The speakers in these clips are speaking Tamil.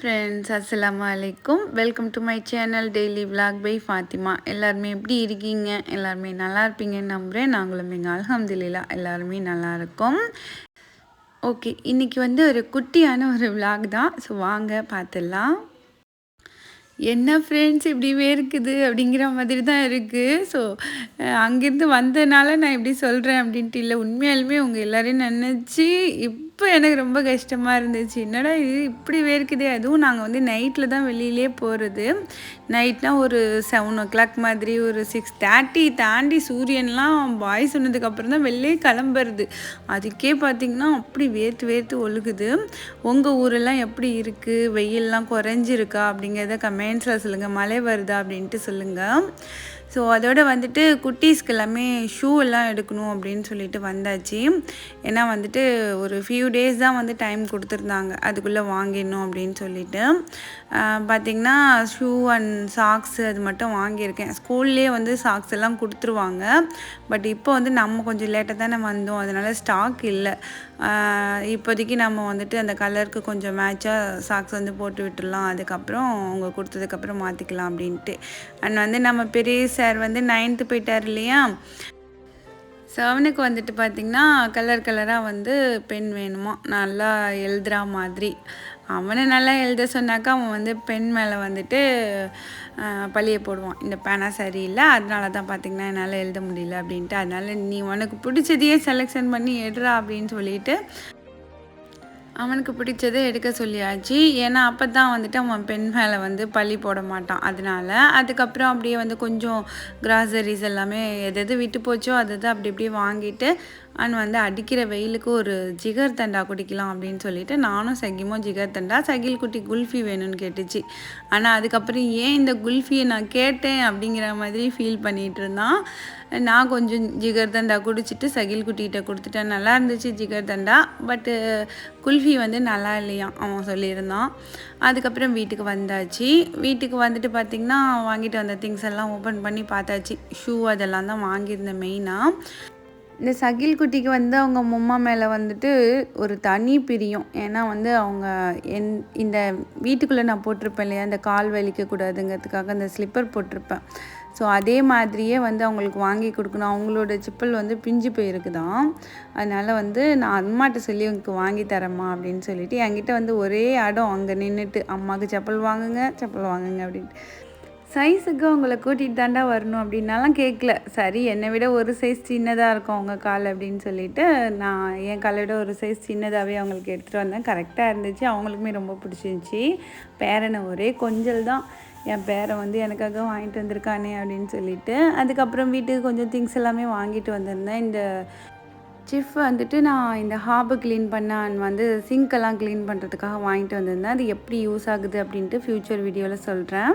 ஃப்ரெண்ட்ஸ் அஸ்லாம் அலைக்கும் welcome to my channel daily vlog by Fathima எல்லாருமே எப்படி இருக்கீங்க? எல்லாருமே நல்லா இருப்பீங்கன்னு நம்புகிறேன் நாங்களும் எங்கள் அல்ஹம்துலில்லா எல்லாருமே நல்லா இருக்கோம். ஓகே இன்றைக்கி வந்து ஒரு குட்டியான ஒரு விலாக் தான். ஸோ வாங்க பார்த்துடலாம் என்ன ஃப்ரெண்ட்ஸ் இப்படி இருக்குது அப்படிங்கிற மாதிரி தான் இருக்குது ஸோ அங்கேருந்து வந்ததுனால நான் இப்படி சொல்கிறேன் அப்படின்ட்டு இல்லை. உண்மையாலுமே உங்கள் எல்லோரையும் நினச்சி இப் இப்போ எனக்கு ரொம்ப கஷ்டமாக இருந்துச்சு. என்னடா இது? இப்படி வேர்க்குதே. அதுவும் நாங்கள் வந்து நைட்டில் தான் வெளியிலே போகிறது நைட்னா ஒரு செவன் ஓ கிளாக் மாதிரி ஒரு சிக்ஸ் தேர்ட்டி தாண்டி சூரியன்லாம் பாய் சொன்னதுக்கப்புறம் தான் வெளிலே கிளம்புறது. அதுக்கே பார்த்திங்கன்னா அப்படி வேர்த்து வேர்த்து ஒழுகுது. உங்கள் ஊரெல்லாம் எப்படி இருக்குது வெயிலெலாம் குறைஞ்சிருக்கா? அப்படிங்கிறத கமெண்ட்ஸில் சொல்லுங்கள் மழை வருதா? அப்படின்ட்டு சொல்லுங்கள் ஸோ அதோட வந்துட்டு குட்டீஸ்க்கு எல்லாமே ஷூ எல்லாம் எடுக்கணும் அப்படின்னு சொல்லிட்டு வந்தாச்சு. ஏன்னா வந்துட்டு ஒரு ஃபியூ டேஸ் தான் வந்து டைம் கொடுத்துருந்தாங்க. அதுக்குள்ளே வாங்கிடணும் அப்படின்னு சொல்லிட்டு. பார்த்திங்கன்னா ஷூ அண்ட் சாக்ஸ் அது மட்டும் வாங்கியிருக்கேன். ஸ்கூல்லேயே வந்து சாக்ஸ் எல்லாம் கொடுத்துருவாங்க. பட் இப்போ வந்து நம்ம கொஞ்சம் லேட்டாக தானே வந்தோம். அதனால் ஸ்டாக் இல்லை. இப்போதைக்கு நம்ம வந்துட்டு அந்த கலருக்கு கொஞ்சம் மேட்சாக சாக்ஸ் வந்து போட்டு விட்டுடலாம் அதுக்கப்புறம் அவங்க கொடுத்ததுக்கப்புறம் மாற்றிக்கலாம் அப்படின்ட்டு. அண்ட் வந்து நம்ம பெரிய சார் வந்து நைன்த்து போயிட்டார் இல்லையா? செவனுக்கு வந்துட்டு பார்த்திங்கன்னா கலர் கலராக வந்து பென் வேணுமா? நல்லா எழுதுறா மாதிரி. அவனை நல்லா எழுத சொன்னாக்கா அவன் வந்து பெண் மேலே வந்துட்டு பழிய போடுவான். இந்த பேனா சரியில்லை அதனால தான் பார்த்திங்கன்னா என்னால் எழுத முடியல அப்படின்ட்டு. அதனால் நீ உனக்கு பிடிச்சதையே செலெக்ஷன் பண்ணி எடுறா அப்படின்னு சொல்லிட்டு அவனுக்கு பிடிச்சதை எடுக்க சொல்லியாச்சு. ஏன்னா அப்போ தான் வந்துட்டு அவன் பெண் மேலே வந்து பள்ளி போட மாட்டான். அதனால அதுக்கப்புறம் அப்படியே வந்து கொஞ்சம் கிராசரிஸ் எல்லாமே எது எது விட்டு போச்சோ அதை தான் அப்படி இப்படி வாங்கிட்டு அண்ட் வந்து அடிக்கிற வெயிலுக்கு ஒரு ஜிகர் தண்டா குடிக்கலாம் அப்படின்னு சொல்லிட்டு நானும் சகிமோ ஜிகர் தண்டா சகில் குட்டி குல்ஃபி வேணும்னு கேட்டுச்சு. ஆனால் அதுக்கப்புறம் ஏன் இந்த குல்ஃபியை நான் கேட்டேன் அப்படிங்கிற மாதிரி ஃபீல் பண்ணிகிட்டு இருந்தான். நான் கொஞ்சம் ஜிகர் தண்டா குடிச்சிட்டு சகில் குட்டிகிட்ட கொடுத்துட்டேன். நல்லா இருந்துச்சு ஜிகர் தண்டா பட்டு குல்ஃபி வந்து நல்லா இல்லையா அவன் சொல்லியிருந்தான். அதுக்கப்புறம் வீட்டுக்கு வந்தாச்சு. வீட்டுக்கு வந்துட்டு பார்த்திங்கன்னா வாங்கிட்டு வந்த திங்ஸ் எல்லாம் ஓப்பன் பண்ணி பார்த்தாச்சு. ஷூ அதெல்லாம் தான் வாங்கியிருந்தேன் மெயினாக இந்த சகில் குட்டிக்கு வந்து அவங்க மும்மா மேலே வந்துட்டு ஒரு தனி பிரியம். ஏன்னா வந்து அவங்க என் இந்த வீட்டுக்குள்ளே நான் போட்டிருப்பேன் இல்லையா? அந்த கால் வலிக்கக்கூடாதுங்கிறதுக்காக அந்த ஸ்லிப்பர் போட்டிருப்பேன். ஸோ அதே மாதிரியே வந்து அவங்களுக்கு வாங்கி கொடுக்கணும். அவங்களோட சிப்பல் வந்து பிஞ்சு போயிருக்குதான் அதனால் வந்து நான் அம்மாட்ட சொல்லி உங்களுக்கு வாங்கி தரேம்மா அப்படின்னு சொல்லிட்டு என்கிட்ட வந்து ஒரே இடம் அங்கே நின்றுட்டு அம்மாவுக்கு செப்பல் வாங்குங்க செப்பல் வாங்குங்க அப்படின்ட்டு. சைஸுக்கு அவங்கள கூட்டிகிட்டு தாண்டா வரணும் அப்படின்னாலாம் கேட்கல சரி என்னை விட ஒரு சைஸ் சின்னதாக இருக்கும் அவங்க கால் அப்படின்னு சொல்லிட்டு நான் என் காலை விட ஒரு சைஸ் சின்னதாகவே அவங்களுக்கு எடுத்துகிட்டு வந்தேன். கரெக்டாக இருந்துச்சு. அவங்களுக்குமே ரொம்ப பிடிச்சிருந்துச்சி. பேரனை ஒரே கொஞ்சல் தான். என் பேரை வந்து எனக்காக வாங்கிட்டு வந்திருக்கானே அப்படின்னு சொல்லிட்டு அதுக்கப்புறம் வீட்டுக்கு கொஞ்சம் திங்ஸ் எல்லாமே வாங்கிட்டு வந்திருந்தேன். இந்த சிஃப் வந்துட்டு நான் இந்த ஹாபு க்ளீன் பண்ண அண்ட் வந்து சிங்க்கெல்லாம் க்ளீன் பண்ணுறதுக்காக வாங்கிட்டு வந்திருந்தேன். அது எப்படி யூஸ் ஆகுது அப்படின்ட்டு ஃப்யூச்சர் வீடியோவில் சொல்கிறேன்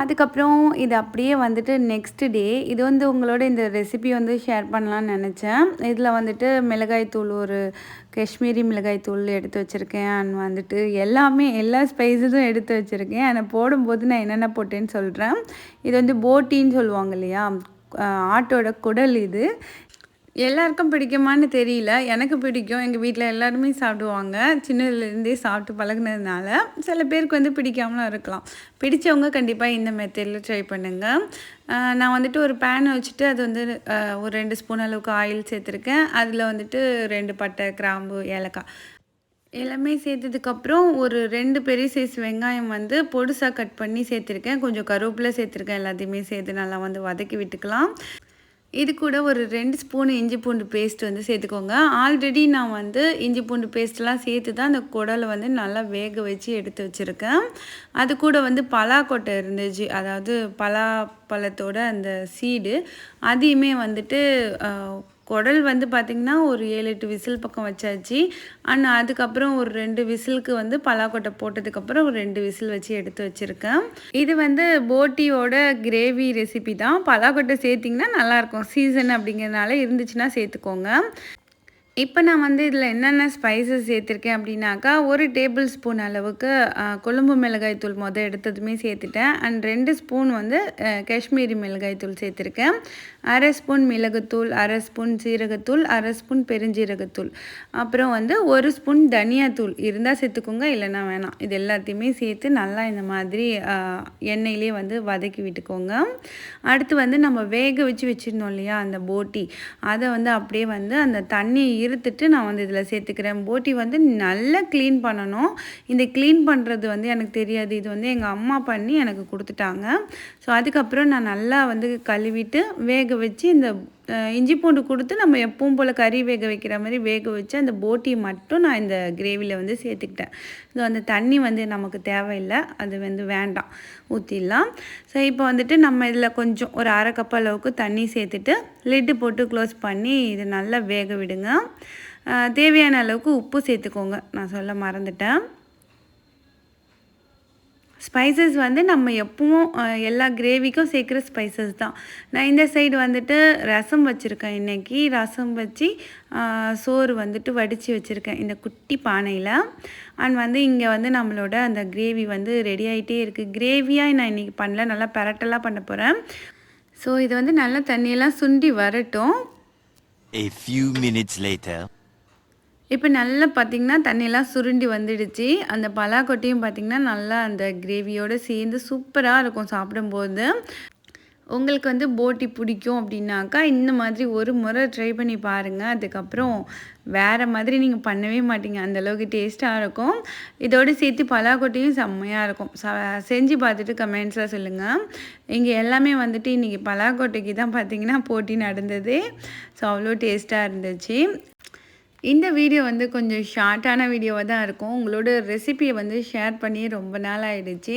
அதுக்கப்புறம் இது அப்படியே வந்துட்டு நெக்ஸ்ட் டே இது வந்து உங்களோட இந்த ரெசிபி வந்து ஷேர் பண்ணலான்னு நினச்சேன். இதில் வந்துட்டு மிளகாய் தூள் ஒரு காஷ்மீரி மிளகாய் தூள் எடுத்து வச்சுருக்கேன். அண்ட் வந்துட்டு எல்லாமே எல்லா ஸ்பைஸஸும் எடுத்து வச்சுருக்கேன். ஆனால் போடும்போது நான் என்னென்ன போட்டேன்னு சொல்கிறேன் இது வந்து போட்டின்னு சொல்லுவாங்க இல்லையா? ஆட்டோட குடல் இது. எல்லாருக்கும் பிடிக்குமான்னு தெரியல. எனக்கு பிடிக்கும். எங்கள் வீட்டில் எல்லாருமே சாப்பிடுவாங்க. சின்னதுலேருந்தே சாப்பிட்டு பழகினதுனால சில பேருக்கு வந்து பிடிக்காமலாம் இருக்கலாம். பிடிச்சவங்க கண்டிப்பாக இந்த மெத்தடில் ட்ரை பண்ணுங்கள் நான் வந்துட்டு ஒரு பேன் வச்சுட்டு அது வந்து ஒரு ரெண்டு ஸ்பூன் அளவுக்கு ஆயில் சேர்த்துருக்கேன். அதில் வந்துட்டு ரெண்டு பட்டை கிராம்பு ஏலக்காய் எல்லாமே சேர்த்ததுக்கப்புறம் ஒரு ரெண்டு பெரிய சைஸ் வெங்காயம் வந்து பொடுசாக கட் பண்ணி சேர்த்துருக்கேன். கொஞ்சம் கருவேப்பிலை சேர்த்துருக்கேன். எல்லாத்தையுமே சேர்த்து நல்லா வந்து வதக்கி விட்டுக்கலாம். இது கூட ஒரு ரெண்டு ஸ்பூன் இஞ்சி பூண்டு பேஸ்ட் வந்து சேர்த்துக்கோங்க. ஆல்ரெடி நான் வந்து இஞ்சி பூண்டு பேஸ்ட்லாம் சேர்த்து தான் அந்த குடலை வந்து நல்லா வேக வச்சு எடுத்து வச்சுருக்கேன். அது கூட வந்து பலாக்கொட்டை இருந்துச்சு அதாவது பலாப்பழத்தோட அந்த சீடு அதையுமே வந்துட்டு குடல் வந்து பார்த்திங்கன்னா ஒரு ஏழு எட்டு விசில் பக்கம் வச்சாச்சு. அண்ட் அதுக்கப்புறம் ஒரு ரெண்டு விசிலுக்கு வந்து பலாக்கொட்டை போட்டதுக்கப்புறம் ஒரு ரெண்டு விசில் வச்சு எடுத்து வச்சுருக்கேன். இது வந்து போட்டியோட கிரேவி ரெசிபி தான். பலாக்கொட்டை சேர்த்திங்கன்னா நல்லாயிருக்கும். சீசன் அப்படிங்கிறதுனால இருந்துச்சுன்னா சேர்த்துக்கோங்க. இப்போ நான் வந்து இதில் என்னென்ன ஸ்பைசஸ் சேர்த்துருக்கேன் அப்படின்னாக்கா ஒரு டேபிள் ஸ்பூன் அளவுக்கு கொழும்பு மிளகாய் தூள் மொதல் எடுத்ததுமே சேர்த்துட்டேன். அண்ட் ரெண்டு ஸ்பூன் வந்து காஷ்மீரி மிளகாய் தூள் சேர்த்துருக்கேன். அரை ஸ்பூன் மிளகுத்தூள் அரை ஸ்பூன் சீரகத்தூள் அரை ஸ்பூன் பெருஞ்சீரகத்தூள். அப்புறம் வந்து ஒரு ஸ்பூன் தனியாத்தூள். இருந்தால் சேர்த்துக்கோங்க இல்லைன்னா வேணாம். இது எல்லாத்தையுமே சேர்த்து நல்லா இந்த மாதிரி எண்ணெயிலே வந்து வதக்கி விட்டுக்கோங்க. அடுத்து வந்து நம்ம வேக வச்சு வச்சுருந்தோம் இல்லையா அந்த போட்டி. அதை வந்து அப்படியே வந்து அந்த தண்ணியை இருத்துட்டு நான் வந்து இதில் சேர்த்துக்கிறேன். போட்டி வந்து நல்லா க்ளீன் பண்ணணும். இந்த க்ளீன் பண்ணுறது வந்து எனக்கு தெரியாது. இது வந்து எங்கள் அம்மா பண்ணி எனக்கு கொடுத்துட்டாங்க. ஸோ அதுக்கப்புறம் நான் நல்லா வந்து கழுவிட்டு வேக வச்சு இந்த இஞ்சி பூண்டு கொடுத்து நம்ம எப்பவும் போல் கறி வேக வைக்கிற மாதிரி வேக வச்சு அந்த போட்டியை மட்டும் நான் இந்த கிரேவியில் வந்து சேர்த்துக்கிட்டேன். ஸோ அந்த தண்ணி வந்து நமக்கு தேவையில்லை அது வந்து வேண்டாம் ஊற்றிடலாம் ஸோ இப்போ வந்துட்டு நம்ம இதில் கொஞ்சம் ஒரு அரை கப் அளவுக்கு தண்ணி சேர்த்துட்டு லிட்டு போட்டு க்ளோஸ் பண்ணி இது நல்லா வேக விடுங்க. தேவையான அளவுக்கு உப்பு சேர்த்துக்கோங்க நான் சொல்ல மறந்துட்டேன். ஸ்பைசஸ் வந்து நம்ம எப்பவும் எல்லா கிரேவிக்கும் சேர்க்குற ஸ்பைசஸ் தான். நான் இந்த சைடு வந்துட்டு ரசம் வச்சுருக்கேன் இன்றைக்கி ரசம் வச்சு சோறு வந்துட்டு வடித்து வச்சுருக்கேன் இந்த குட்டி பானையில். அண்ட் வந்து இங்கே வந்து நம்மளோட அந்த கிரேவி வந்து ரெடி ஆகிட்டே இருக்குது கிரேவியாக நான் இன்றைக்கி பண்ணல. நல்லா பரட்டெல்லாம் பண்ண போகிறேன் ஸோ இது வந்து நல்லா தண்ணியெல்லாம் சுண்டி வரட்டும். A few minutes later. இப்போ நல்லா பார்த்தீங்கன்னா தண்ணியெல்லாம் சுருண்டி வந்துடுச்சு. அந்த பலாக்கொட்டையும் பார்த்தீங்கன்னா நல்லா அந்த கிரேவியோடு சேர்ந்து சூப்பராக இருக்கும் சாப்பிடும்போது. உங்களுக்கு வந்து போட்டி பிடிக்கும் அப்படின்னாக்கா இந்த மாதிரி ஒரு முறை ட்ரை பண்ணி பாருங்கள் அதுக்கப்புறம் வேறு மாதிரி நீங்கள் பண்ணவே மாட்டீங்க. அந்த அளவுக்கு டேஸ்ட்டாக இருக்கும். இதோடு சேர்த்து பலாக்கொட்டையும் செம்மையாக இருக்கும். ச- செஞ்சு பார்த்துட்டு கமெண்ட்ஸில் சொல்லுங்கள் இங்கே எல்லாமே வந்துட்டு இன்றைக்கி பலாக்கொட்டைக்கு தான் பார்த்தீங்கன்னா போட்டி நடந்தது. ஸோ அவ்வளோ டேஸ்ட்டாக இருந்துச்சு. இந்த வீடியோ வந்து கொஞ்சம் ஷார்ட்டான வீடியோவாக தான் இருக்கும். உங்களோட ரெசிபியை வந்து ஷேர் பண்ணி ரொம்ப நாள் ஆயிடுச்சு.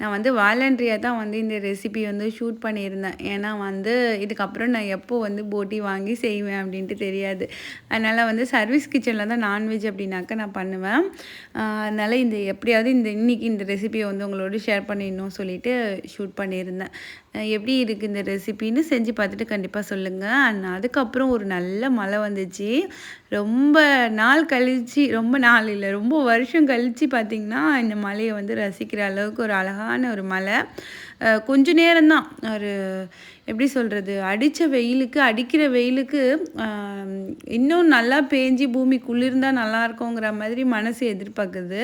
நான் வந்து வாலண்டரியாக தான் வந்து இந்த ரெசிபி வந்து ஷூட் பண்ணியிருந்தேன். ஏன்னா வந்து இதுக்கப்புறம் நான் எப்போ வந்து போட்டி வாங்கி செய்வேன் அப்படின்ட்டு தெரியாது. அதனால் வந்து சர்வீஸ் கிச்சனில் தான் நான்வெஜ் அப்படின்னாக்கா நான் பண்ணுவேன். அதனால் இந்த எப்படியாவது இந்த இன்றைக்கி இந்த ரெசிபியை வந்து உங்களோட ஷேர் பண்ணிடணும் சொல்லிட்டு ஷூட் பண்ணியிருந்தேன். எப்படி இருக்குது இந்த ரெசிபின்னு செஞ்சு பார்த்துட்டு கண்டிப்பாக சொல்லுங்கள் அண்ட் அதுக்கப்புறம் ஒரு நல்ல மழை வந்துச்சு. ரொம்ப நாள் கழிச்சு ரொம்ப நாள் இல்லை ரொம்ப வருஷம் கழிச்சு பார்த்திங்கன்னா இந்த மலையை வந்து ரசிக்கிற அளவுக்கு ஒரு அழகான ஒரு மலை கொஞ்ச நேரம்தான் ஒரு எப்படி சொல்கிறது அடித்த வெயிலுக்கு அடிக்கிற வெயிலுக்கு இன்னும் நல்லா பேஞ்சு பூமி குளிர்ந்தால் நல்லா இருக்குங்கிற மாதிரி மனசு எதிர்பார்க்குது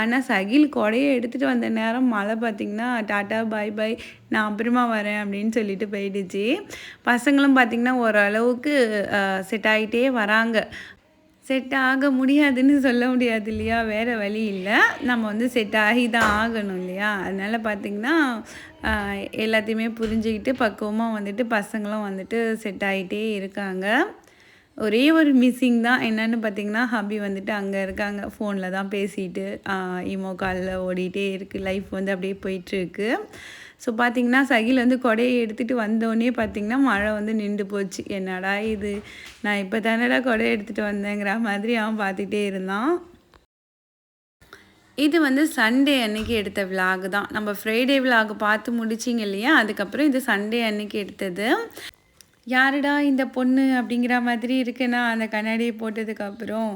ஆனால் சகில் கொடையை எடுத்துகிட்டு வந்த நேரம் மழை பார்த்திங்கன்னா டாட்டா பாய் பாய் நான் அப்புறமா வரேன் அப்படின்னு சொல்லிட்டு போயிடுச்சு. பசங்களும் பார்த்திங்கன்னா ஓரளவுக்கு செட் ஆகிட்டே வராங்க. செட் ஆக முடியாதுன்னு சொல்ல முடியாது இல்லையா? வேறு வழி இல்லை. நம்ம வந்து செட் ஆகி தான் ஆகணும் இல்லையா? அதனால் பார்த்திங்கன்னா எல்லாத்தையுமே புரிஞ்சுக்கிட்டு பக்குவமாக வந்துட்டு பசங்களும் வந்துட்டு செட் ஆகிட்டே இருக்காங்க. ஒரே ஒரு மிஸ்ஸிங் தான் என்னென்னு பார்த்தீங்கன்னா ஹபி வந்துட்டு அங்கே இருக்காங்க. ஃபோனில் தான் பேசிட்டு இமோ காலில் ஓடிட்டே இருக்குது லைஃப் வந்து அப்படியே போயிட்டுருக்கு ஸோ பார்த்தீங்கன்னா சகில் வந்து கொடையை எடுத்துகிட்டு வந்தோடனே பார்த்தீங்கன்னா மழை வந்து நின்று போச்சு. என்னடா இது? நான் இப்போ தானடா கொடையை எடுத்துகிட்டு வந்தேங்கிற மாதிரி அவன் பார்த்துட்டே இருந்தான். இது வந்து சண்டே அன்னைக்கு எடுத்த விலாக் தான். நம்ம ஃப்ரைடே விலாக் பார்த்து முடிச்சிங்க இல்லையா? அதுக்கப்புறம் இது சண்டே அன்னைக்கு எடுத்தது. யாருடா இந்த பொண்ணு? அப்படிங்கிற மாதிரி இருக்குன்னா அந்த கண்ணாடியை போட்டதுக்கப்புறம்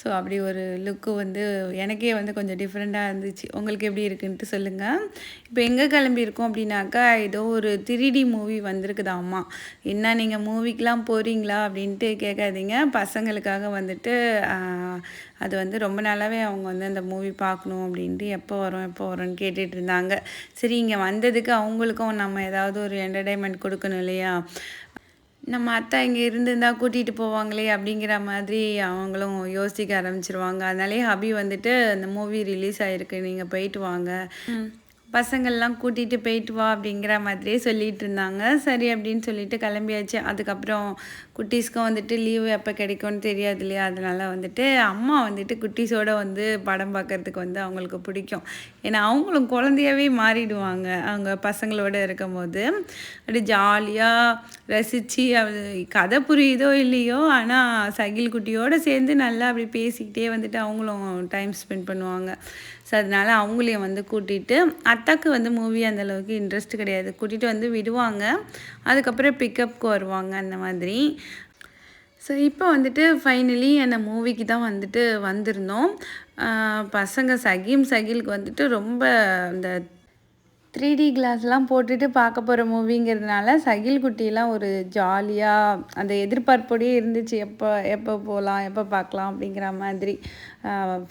ஸோ அப்படி ஒரு லுக்கு வந்து எனக்கே வந்து கொஞ்சம் டிஃப்ரெண்ட்டாக இருந்துச்சு. உங்களுக்கு எப்படி இருக்குன்ட்டு சொல்லுங்கள் இப்போ எங்கே கிளம்பியிருக்கோம் அப்படின்னாக்கா ஏதோ ஒரு த்ரீடி மூவி வந்திருக்குதாம்மா என்ன நீங்கள் மூவிக்கெலாம் போகிறீங்களா அப்படின்ட்டு கேட்காதீங்க. பசங்களுக்காக வந்துட்டு அது வந்து ரொம்ப நாளாகவே அவங்க வந்து அந்த மூவி பார்க்கணும் அப்படின்ட்டு எப்போ வரும் எப்போ வரும்னு கேட்டுட்டு இருந்தாங்க. சரி இங்கே வந்ததுக்கு அவங்களுக்கும் நம்ம ஏதாவது ஒரு என்டர்டைன்மெண்ட் கொடுக்கணும் இல்லையா? நம்ம அத்தா இங்கே இருந்திருந்தா கூட்டிகிட்டு போவாங்களே அப்படிங்கிற மாதிரி அவங்களும் யோசிக்க ஆரம்பிச்சிருவாங்க. அதனாலே ஹபி வந்துட்டு அந்த மூவி ரிலீஸ் ஆகிருக்கு நீங்கள் போயிட்டு வாங்க. பசங்கள்லாம் கூட்டிகிட்டு போயிட்டு வா அப்படிங்கிற மாதிரியே சொல்லிட்டு இருந்தாங்க. சரி அப்படின்னு சொல்லிட்டு கிளம்பியாச்சு. அதுக்கப்புறம் குட்டீஸ்க்கும் வந்துட்டு லீவு எப்போ கிடைக்கும்னு தெரியாது இல்லையா? அதனால வந்துட்டு அம்மா வந்துட்டு குட்டீஸோட வந்து படம் பார்க்கறதுக்கு வந்து அவங்களுக்கு பிடிக்கும். ஏன்னா அவங்களும் குழந்தையாவே மாறிடுவாங்க. அவங்க பசங்களோட இருக்கும் போது அப்படி ஜாலியாக ரசித்து அது கதை புரியுதோ இல்லையோ ஆனால் சகில் குட்டியோடு சேர்ந்து நல்லா அப்படி பேசிக்கிட்டே வந்துட்டு அவங்களும் டைம் ஸ்பெண்ட் பண்ணுவாங்க. ஸோ அதனால அவங்களையும் வந்து கூட்டிகிட்டு அத்தாக்கு வந்து மூவி அந்தளவுக்கு இன்ட்ரெஸ்ட் கிடையாது. கூட்டிகிட்டு வந்து விடுவாங்க. அதுக்கப்புறம் பிக்கப்க்கு வருவாங்க அந்த மாதிரி. ஸோ இப்போ வந்துட்டு ஃபைனலி அந்த மூவிக்கு தான் வந்துட்டு வந்திருந்தோம். பசங்க சகீம் சகிலுக்கு வந்துட்டு ரொம்ப இந்த த்ரீ டி கிளாஸ்லாம் போட்டுட்டு பார்க்க போகிற மூவிங்கிறதுனால சகில் குட்டிலாம் ஒரு ஜாலியாக அந்த எதிர்பார்ப்போடையே இருந்துச்சு. எப்போ எப்போ போகலாம் எப்போ பார்க்கலாம் அப்படிங்கிற மாதிரி.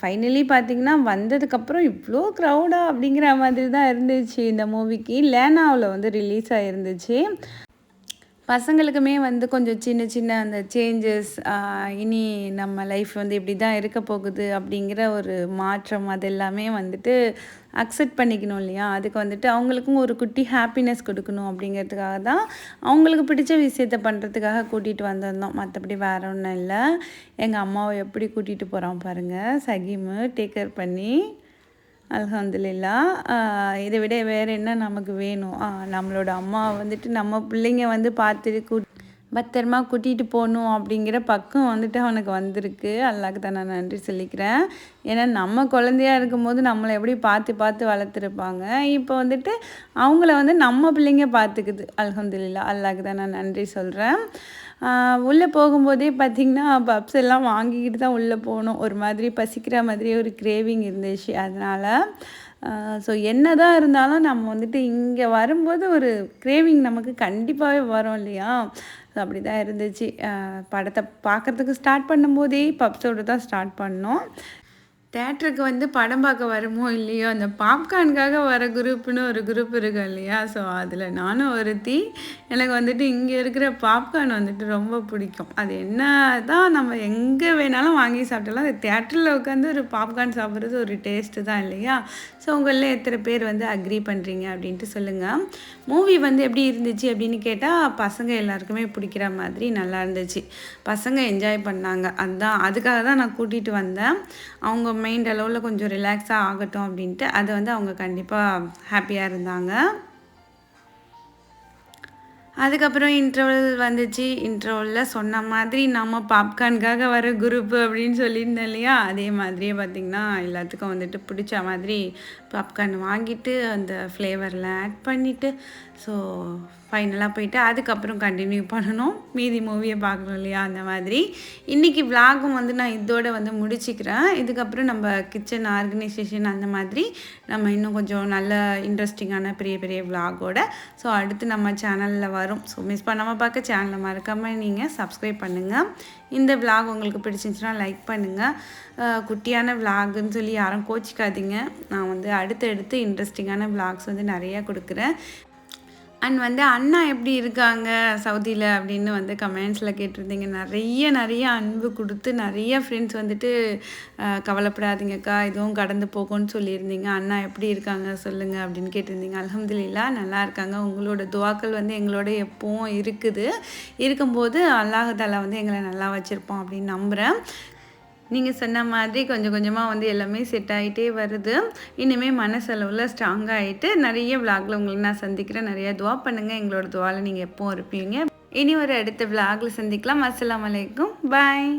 ஃபைனலி பார்த்தீங்கன்னா வந்ததுக்கப்புறம் இவ்வளோ க்ரௌடாக அப்படிங்கிற மாதிரி தான் இருந்துச்சு இந்த மூவிக்கு லேனாவில் வந்து ரிலீஸ் ஆகிருந்துச்சு பசங்களுக்குமே வந்து கொஞ்சம் சின்ன சின்ன அந்த சேஞ்சஸ் இனி நம்ம லைஃப் வந்து இப்படி தான் இருக்க போகுது அப்படிங்கிற ஒரு மாற்றம் அது எல்லாமே வந்துட்டு அக்செப்ட் பண்ணிக்கணும் இல்லையா? அதுக்கு வந்துட்டு அவங்களுக்கும் ஒரு குட்டி ஹாப்பினஸ் கொடுக்கணும் அப்படிங்கிறதுக்காக தான் அவங்களுக்கு பிடிச்ச விஷயத்த பண்ணுறதுக்காக கூட்டிகிட்டு வந்திருந்தோம். மற்றபடி வேற ஒன்றும் இல்லை. எங்கள் அம்மாவை எப்படி கூட்டிகிட்டு போகிறோம் பாருங்கள் சகிமு டேக் கேர் பண்ணி. அலமதுல்லா இதை விட வேறு என்ன நமக்கு வேணும்? நம்மளோட அம்மா வந்துட்டு நம்ம பிள்ளைங்க வந்து பார்த்துட்டு கூ பத்திரமா கூட்டிகிட்டு போகணும் அப்படிங்கிற பக்கம் வந்துட்டு அவனுக்கு வந்திருக்கு. அல்லாக்கு தான் நான் நன்றி சொல்லிக்கிறேன். ஏன்னா நம்ம குழந்தையா இருக்கும்போது நம்மளை எப்படி பார்த்து பார்த்து வளர்த்துருப்பாங்க. இப்போ வந்துட்டு அவங்கள வந்து நம்ம பிள்ளைங்க பார்த்துக்குது. அலமதுல்லா அல்லாக்கு தான் நான் நன்றி சொல்கிறேன் உள்ளே போகும்போதே பார்த்திங்கன்னா பப்ஸ் எல்லாம் வாங்கிக்கிட்டு தான் உள்ளே போகணும். ஒரு மாதிரி பசிக்கிற மாதிரி ஒரு கிரேவிங் இருந்துச்சு. அதனால் ஸோ என்ன தான் இருந்தாலும் நம்ம வந்துட்டு இங்கே வரும்போது ஒரு கிரேவிங் நமக்கு கண்டிப்பாகவே வரும் இல்லையா? ஸோ அப்படி தான் இருந்துச்சு படத்தை பார்க்குறதுக்கு ஸ்டார்ட் பண்ணும்போதே பப்ஸோடு தான் ஸ்டார்ட் பண்ணோம். தேட்டருக்கு வந்து படம் பார்க்க வருமோ இல்லையோ அந்த பாப்கார்னுக்காக வர குரூப்னு ஒரு குரூப் இருக்கு இல்லையா? ஸோ அதில் நானும் ஒருத்தி. எனக்கு வந்துட்டு இங்கே இருக்கிற பாப்கார்ன் வந்துட்டு ரொம்ப பிடிக்கும். அது என்ன தான் நம்ம எங்கே வேணாலும் வாங்கி சாப்பிட்டாலும் அது தேட்டரில் உட்காந்து ஒரு பாப்கார்ன் சாப்பிட்றது ஒரு டேஸ்ட்டு தான் இல்லையா? ஸோ உங்களில் எத்தனை பேர் வந்து அக்ரி பண்ணுறீங்க அப்படின்ட்டு சொல்லுங்கள் மூவி வந்து எப்படி இருந்துச்சு அப்படின்னு கேட்டால் பசங்க எல்லாருக்குமே பிடிக்கிற மாதிரி நல்லா இருந்துச்சு. பசங்க என்ஜாய் பண்ணாங்க. அதுதான் அதுக்காக தான் நான் கூட்டிகிட்டு வந்தேன். அவங்க மைண்ட் அளவில் கொஞ்சம் ரிலாக்ஸாக ஆகட்டும் அப்படின்ட்டு அதை வந்து அவங்க கண்டிப்பாக ஹாப்பியாக இருந்தாங்க. அதுக்கப்புறம் இன்டர்வல் வந்துச்சு. இன்டர்வலில் சொன்ன மாதிரி நம்ம பாப்கார்னுக்காக வர குரூப் அப்படின்னு சொல்லியிருந்தேன் இல்லையா? அதே மாதிரியே பார்த்திங்கன்னா எல்லாத்துக்கும் வந்துட்டு பிடிச்ச மாதிரி பாப்கார்ன் வாங்கிட்டு அந்த ஃப்ளேவரில் ஆட் பண்ணிவிட்டு ஸோ ஃபைனலாக போயிட்டு அதுக்கப்புறம் கண்டினியூ பண்ணணும். மீதி மூவியை பார்க்கணும் இல்லையா? அந்த மாதிரி. இன்றைக்கி விலாகும் வந்து நான் இதோட வந்து முடிச்சுக்கிறேன். இதுக்கப்புறம் நம்ம கிச்சன் ஆர்கனைசேஷன் அந்த மாதிரி நம்ம இன்னும் கொஞ்சம் நல்ல இன்ட்ரெஸ்டிங்கான பெரிய பெரிய விலாகோட ஸோ அடுத்து நம்ம சேனலில் வரும். ஸோ மிஸ் பண்ணாமல் பார்க்க சேனலை மறக்காமல் நீங்கள் சப்ஸ்கிரைப் பண்ணுங்கள் இந்த விலாக் உங்களுக்கு பிடிச்சிருந்துச்சுன்னா லைக் பண்ணுங்கள் குட்டியான விலாகுன்னு சொல்லி யாரும் கோச்சிக்காதீங்க. நான் வந்து அடுத்தடுத்து இன்ட்ரெஸ்டிங்கான விலாக்ஸ் வந்து நிறையா கொடுக்குறேன். அண்ட் வந்து அண்ணா எப்படி இருக்காங்க? சவுதியில் அப்படின்னு வந்து கமெண்ட்ஸில் கேட்டிருந்தீங்க. நிறைய நிறைய அன்பு கொடுத்து நிறைய ஃப்ரெண்ட்ஸ் வந்துட்டு கவலைப்படாதீங்கக்கா இதுவும் கடந்து போகும்னு சொல்லியிருந்தீங்க. அண்ணா எப்படி இருக்காங்க? சொல்லுங்கள் அப்படின்னு கேட்டிருந்தீங்க. அலமதுல்லா நல்லா இருக்காங்க. உங்களோட துவாக்கள் வந்து எங்களோட எப்பவும் இருக்குது. இருக்கும்போது அல்லாஹாலா வந்து எங்களை நல்லா வச்சுருப்போம் அப்படின்னு நம்புகிறேன் நீங்கள் சொன்ன மாதிரி கொஞ்சம் கொஞ்சமாக வந்து எல்லாமே செட் ஆகிட்டே வருது. இனிமேல் மனசளவில் ஸ்ட்ராங் ஆகிட்டு நிறைய விளாகில் உங்களை நான் சந்திக்கிறேன். நிறைய துவா பண்ணுங்கள் எங்களோட துவாவில் நீங்கள் எப்போவும் இருப்பீங்க. இனி ஒரு அடுத்த விளாகில் சந்திக்கலாம். அஸ்லாம் வலைக்கும் பாய்